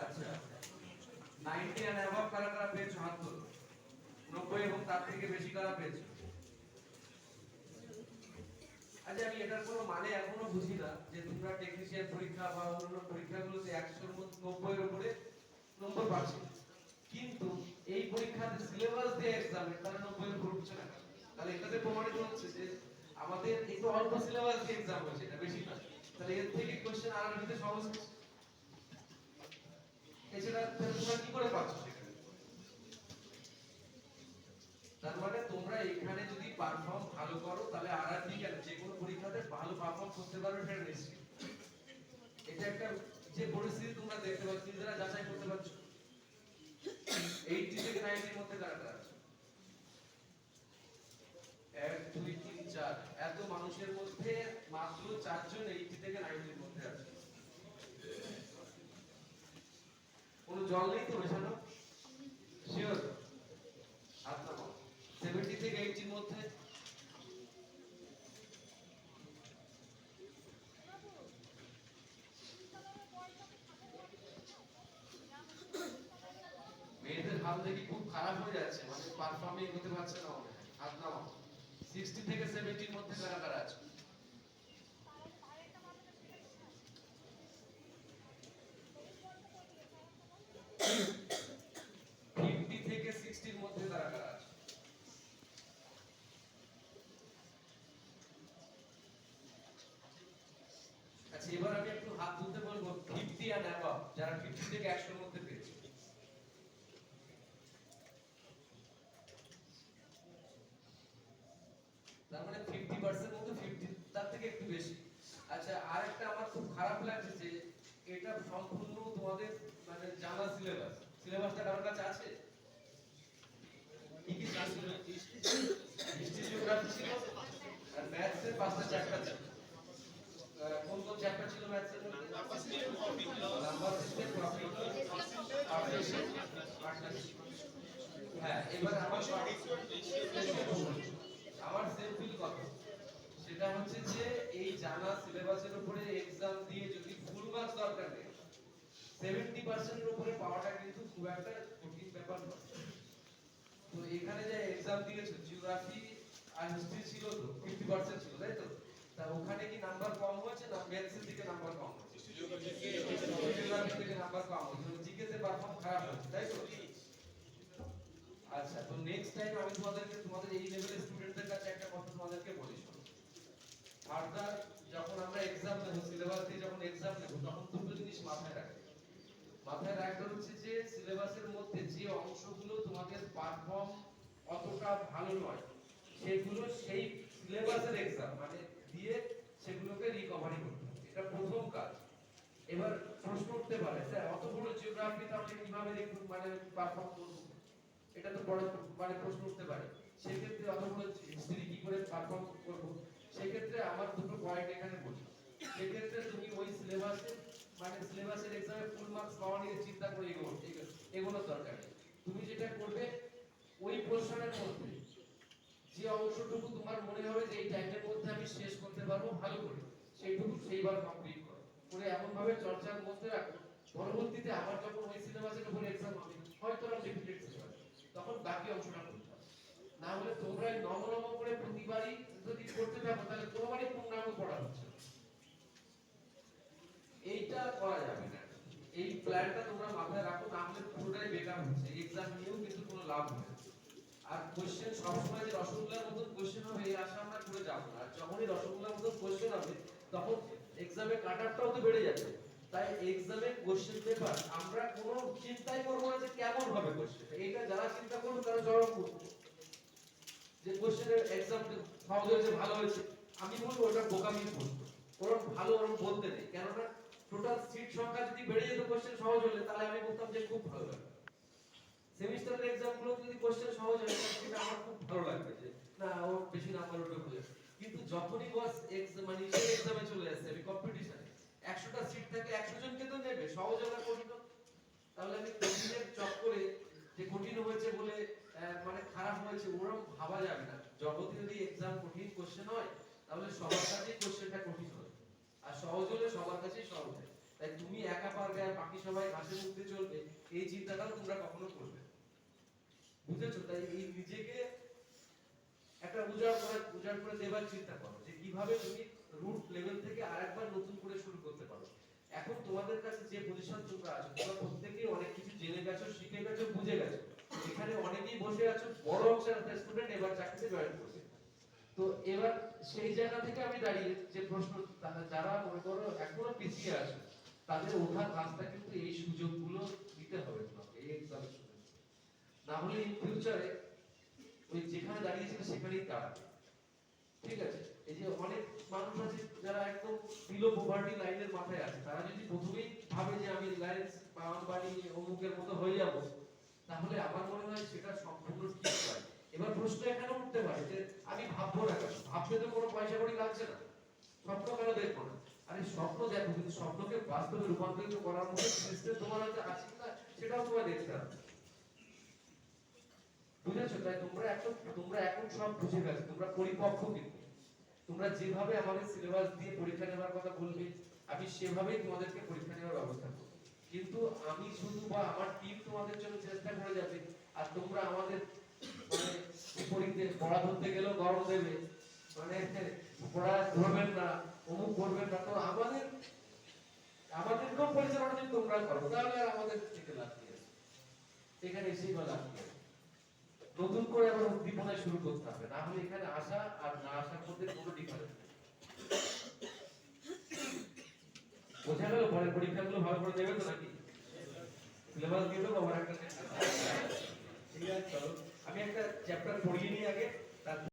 আচ্ছা তার আমি এটার কোনো মানে এখনও বুঝি না যে তোমরা টেকনিশিয়ান পরীক্ষা বা অন্যান্য পরীক্ষাগুলোতে একশোর মধ্যে নব্বই এর উপরে নম্বর পাচ্ছি কিন্তু এই পরীক্ষাতে সিলেবাস দিয়ে এক্সাম তাহলে নব্বই এর উপর না? তাহলে এটাতে প্রমাণিত হচ্ছে যে আমাদের একটু অল্প সিলেবাস দিয়ে এক্সাম হয়েছে, এটা বেশি না। তাহলে এর থেকে কোশ্চেন আর নিতে সহজ এছাড়া তোমরা কি করে পাচ্ছ তার মানে তোমরা এখানে যদি পারফর্ম ভালো করো, তাহলে আর আর কেন? যে কোনো পরীক্ষাতে ভালো পারফর্ম করতে পারবে সেটা নিশ্চিত। এটা একটা যে পরিস্থিতি তোমরা দেখতে পাচ্ছ, নিজেরা যাচাই করতে পারছ। এইটটি থেকে নাইনটির মধ্যে কারা কারা আছে এক দুই তিন চার এত মানুষের মধ্যে মাত্র চারজন এইটটি থেকে নাইনটির মধ্যে আছে কোনো জল নেই তো মেশানো? শিওর সেভেন্টি থেকে এইটির মধ্যে। মেয়েদের হাল দেখি খুব খারাপ হয়ে যাচ্ছে। মানে পারফর্মিং হতে পারছে না হাত নামাও। সিক্সটি থেকে সেভেন্টির মধ্যে কারা কারা আছে ফিফটি থেকে সিক্সটির মধ্যে কারা কারা আছে আচ্ছা এবার আমি একটু হাত তুলতে বলব ফিফটি আর অ্যাবাভ যারা ফিফটি থেকে একশোর মধ্যে পেয়েছে। তার মানে ফিফটি পার্সেন্ট মতো ফিফটি তার থেকে একটু বেশি। আচ্ছা আর একটা আমার খুব খারাপ লাগছে যে এটা সম্পূর্ণ তোমাদের মানে জানা সিলেবাস সিলেবাসটা কারোর কাছে আছে কি কি ক্লাস ছিল হিস্ট্রি জিওগ্রাফি ছিল আর ম্যাথস এর পাঁচটা চ্যাপ্টার ছিল আহ, কোন কোন চ্যাপ্টার ছিল ম্যাথস এর মধ্যে number system profit partnership partnership হ্যাঁ এবার আমার আমার সেম ফিল কত সেটা হচ্ছে যে এই জানা সিলেবাসের উপরে এক্সাম দিয়ে যদি ফুল মার্কস দরকার নেই সেভেন্টি পার্সেন্টের উপরে পাওয়াটা কিন্তু খুব একটা কঠিন ব্যাপার নয়। তো এখানে যে এক্সাম দিয়েছ জিওগ্রাফি আর হিস্ট্রি ছিল তো ফিফটি পার্সেন্ট ছিল তাই তো? তা ওখানে কি নাম্বার কম হয়েছে না ম্যাথসের দিকে নাম্বার কম হয়েছে? জিওগ্রাফি থেকে নাম্বার কম হয়েছে। জিকেতে পারফর্ম খারাপ হচ্ছে তাই তো? তো নেক্সট টাইম আমি তোমাদেরকে, তোমাদের এই লেভেলের স্টুডেন্টদের কাছে একটা কথা তোমাদেরকে বলি, শোনো। ফার্দার যখন আমরা এক্সাম দেব সিলেবাস দিয়ে যখন এক্সাম দেব, তখন দুটো জিনিস মাথায় রাখবে। মাথায় রাখতে হচ্ছে যে সিলেবাসের মধ্যে যে অংশগুলো তোমাদের পারফর্ম অতটা ভালো নয়, সেগুলো সেই সিলেবাসের এক্সাম মানে দিয়ে সেগুলোকে রিকভারি করতে হবে। এটা প্রথম কাজ। এবার প্রশ্ন উঠতে পারে, স্যার, অত বড় জিওগ্রাফি তাহলে কীভাবে মানে পারফর্ম করব এটা তো বড় মানে প্রশ্ন উঠতে পারে। সেক্ষেত্রে অত বড় হিস্ট্রি কি করে পারফর্ম করব? সেক্ষেত্রে আমার দুটো পয়েন্ট এখানে বলি। সেক্ষেত্রে তুমি ওই সিলেবাসে মানে সিলেবাসের এক্সামে ফুল মার্কস পাওয়া নিয়ে চিন্তা করে এগোনো এগোনোর দরকার তুমি যেটা করবে, ওই পোর্শনের মধ্যে যে অংশটুকু তোমার মনে হবে যে এই টাইমের মধ্যে আমি শেষ করতে পারব, ভালো করে, সেইটুকু সেইবার কমপ্লিট করো। করে এমন ভাবে চর্চার মধ্যে রাখো। পরবর্তীতে আবার যখন ওই সিলেবাসের উপর এক্সাম হবে, হয়তো সিলেবাস তখন বাকি অংশটা করতে হবে। না হলে তোমরা এই নম নম করে প্রতিবারই যদি করতে থাকো, তাহলে তোমারই পূর্ণাঙ্গ পড়া হচ্ছে। এইটা করা যাবে না। এই প্ল্যানটা তোমরা মাথায় রাখো, না হলে পুরোটাই বেকার হচ্ছে। এক্সাম নিয়েও কিন্তু কোনো লাভ হবে না। আর কোশ্চেন সবসময় যে রসগোল্লার মতন কোশ্চেন হবে, এই আশা আমরা করে যাব না। আর যখনই রসগোল্লার মতন কোশ্চেন হবে, তখন এক্সামে কাটারটাও তো বেড়ে যাবে। তাই এক্সামে কোশ্চেন পেপার আমরা কোনো চিন্তাই করব না যে কেমন হবে কোশ্চেন এইটা যারা চিন্তা করবে তারা জবাব করবে। যে কোশ্চেনের এক্সাম সহজ হয়েছে, ভালো হয়েছে। আমি বলব, ওটা বোকামি বলব ওরকম ভালো ওরকম বলতে নেই। কেননা টোটাল সিট সংখ্যা যদি বেড়ে যেত কোশ্চেন সহজ হলে, তাহলে আমি বলতাম যে খুব ভালো লাগবে। সেমিস্টারের এক্সামগুলো যদি কোশ্চেন সহজ হয় সেটা আমার খুব ভালো লাগবে যে, না, ও বেশি নাম্বার উঠবে কিন্তু যখনই বস এক্সাম মানে এক্সামে চলে আসছে আমি একশোটা সিট থাকে, একশো জনকে তো নেবে, সহজ হবে কঠিন? তাহলে আমি কঠিনের চক্করে যে কঠিন হয়েছে বলে মানে খারাপ হয়েছে ওরকম ভাবা যাবে না জগতে যদি এক্সাম কঠিন কোশ্চেন হয়, তাহলে সবার কাছেই কোশ্চেনটা কঠিন হয় আর সহজ হলে সবার কাছেই সহজ হয় তাই তুমি একা পারবে আর বাকি সবাই ঘাসের মধ্যে চলবে, এই চিন্তাটাও তোমরা কখনো করবে। বুঝেছ তাই এই নিজেকে একটা উজাড় করে উজাড় করে দেবার চিন্তা করো যে কীভাবে তুমি রুট লেভেল থেকে আরেকবার নতুন করে শুরু করতে পারো। এখন তোমাদের কাছে যে পজিশন তোমরা আছো, তোমরা প্রত্যেকেই অনেক কিছু জেনে গেছো, শিখে গেছো, বুঝে গেছো। এখানে অনেকেই বসে আছো, বড় অংশের একটা স্টুডেন্ট এবার চাকরিতে জয়েন করবে তো এবার সেই জায়গা থেকে আমি দাঁড়িয়ে যে প্রশ্ন যারা মনে করো এখনও পিছিয়ে আছে, তাদের ওঠার রাস্তা কিন্তু এই সুযোগগুলো দিতে হবে তোমাকে, এই এক্সামের সুযোগ না হলে ইন ফিউচারে ওই যেখানে দাঁড়িয়েছিল সেখানেই দাঁড়াবে। ঠিক আছে? এই যে অনেক মানুষ আছে যারা একদম বিলো পভার্টি লাইনের মাথায় আছে, তারা যদি প্রথমেই ভাবে যে আমি রিলায়েন্স বা আম্বানি অমুকের মতো হয়ে যাব, তাহলে আমার মনে হয় সেটা সম্পূর্ণ ঠিক নয়। এবার প্রশ্ন এখানে উঠতে পারে যে আমি ভাববো না কেন? ভাবতে তো কোনো পয়সা কড়ি লাগছে না। স্বপ্ন কেন দেখব না? আরে স্বপ্ন দেখো, কিন্তু স্বপ্নকে বাস্তবে রূপান্তরিত করার মতো সিস্টেম তোমার হাতে আছে কিনা, সেটাও তোমার দেখতে হবে। বুঝেছ? তাই তোমরা এখন তোমরা এখন সব বুঝে গেছো, তোমরা পরিপক্ক কিন্তু। তোমরা যেভাবে আমাদের সিলেবাস দিয়ে পরীক্ষা নেওয়ার কথা বলবে, আমি সেভাবেই তোমাদেরকে পরীক্ষা নেওয়ার ব্যবস্থা করব কিন্তু আমি শুধু বা আমার টিম তোমাদের জন্য চেষ্টা করে যাবে, আর তোমরা আমাদের মানে বিপরীতে পড়া ধরতে গেলেও গরম দেবে মানে পড়া ধরবেন না, অমুক করবেন না, তো আমাদের, আমাদেরকেও পরিচালনা যদি তোমরা করো, তাহলে আর আমাদের থেকে লাভ আছে? এখানে এসেই বা লাভ আছে? নতুন করে আবার উদ্দীপনা শুরু করতে হবে। না হলে এখানে আসা আর না আসার মধ্যে কোনো ডিফারেন্স নেই। বোঝা গেল? পরে পরীক্ষাগুলো ভালো করে দেবে তো নাকি? সিলেবাস দিয়ে দেবো আমার একটা ঠিক আছে চলো। আমি একটা চ্যাপ্টার পড়িয়ে নিই আগে